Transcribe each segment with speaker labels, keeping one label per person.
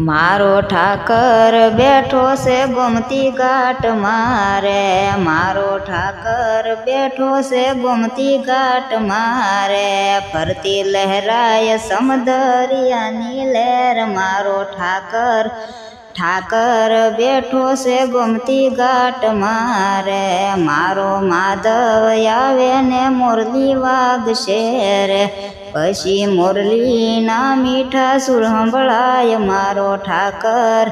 Speaker 1: મારો ઠાકર બેઠો છે ગોમતી ઘાટ મારે મારો ઠાકર બેઠો છે ગોમતી ઘાટ મારે ફરતી લહેરાય સમદરિયાની લહેર મારો ઠાકર ઠાકર બેઠો છે ગોમતી ઘાટ મારે. મારો માધવ આવે ને મુરલી વાગશે રે. પછી મુરલીના મીઠા સુર સંભળાય મારો ઠાકર.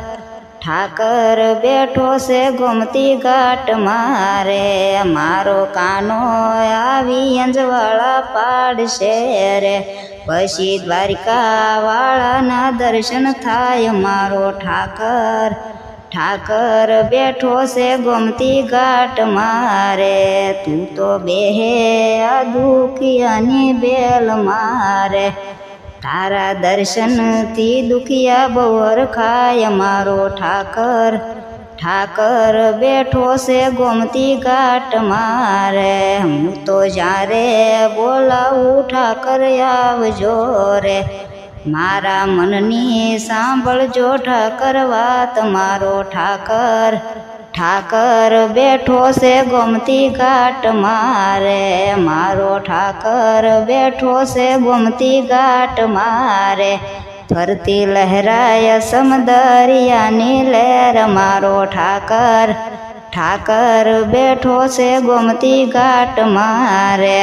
Speaker 1: ઠાકર બેઠો છે ગોમતી ઘાટ મારે મારો કાનો આવી અંજવાળા પાડશે રે પછી દ્વારિકા વાળાના દર્શન થાય મારો ઠાકર ઠાકર બેઠો છે ગોમતી ઘાટ મારે તું તો બેહે આ દુખિયાની બેલ મારે તારા દર્શનથી દુખિયા બહુર ખાય મારો ઠાકર ઠાકર બેઠો છે ગોમતી ઘાટ મારે હું તો જ્યારે બોલાવું ઠાકર આવજો રે મારા મનની સાંભળજો ઠાકર વાત મારો ઠાકર ઠાકર બેઠો છે ગોમતી ઘાટ મારે મારો ઠાકર બેઠો છે ગોમતી ઘાટ મારે ફરતી લહેરાય સમદરિયાની લહેર મારો ઠાકર ઠાકર બેઠો છે ગોમતી ઘાટ મારે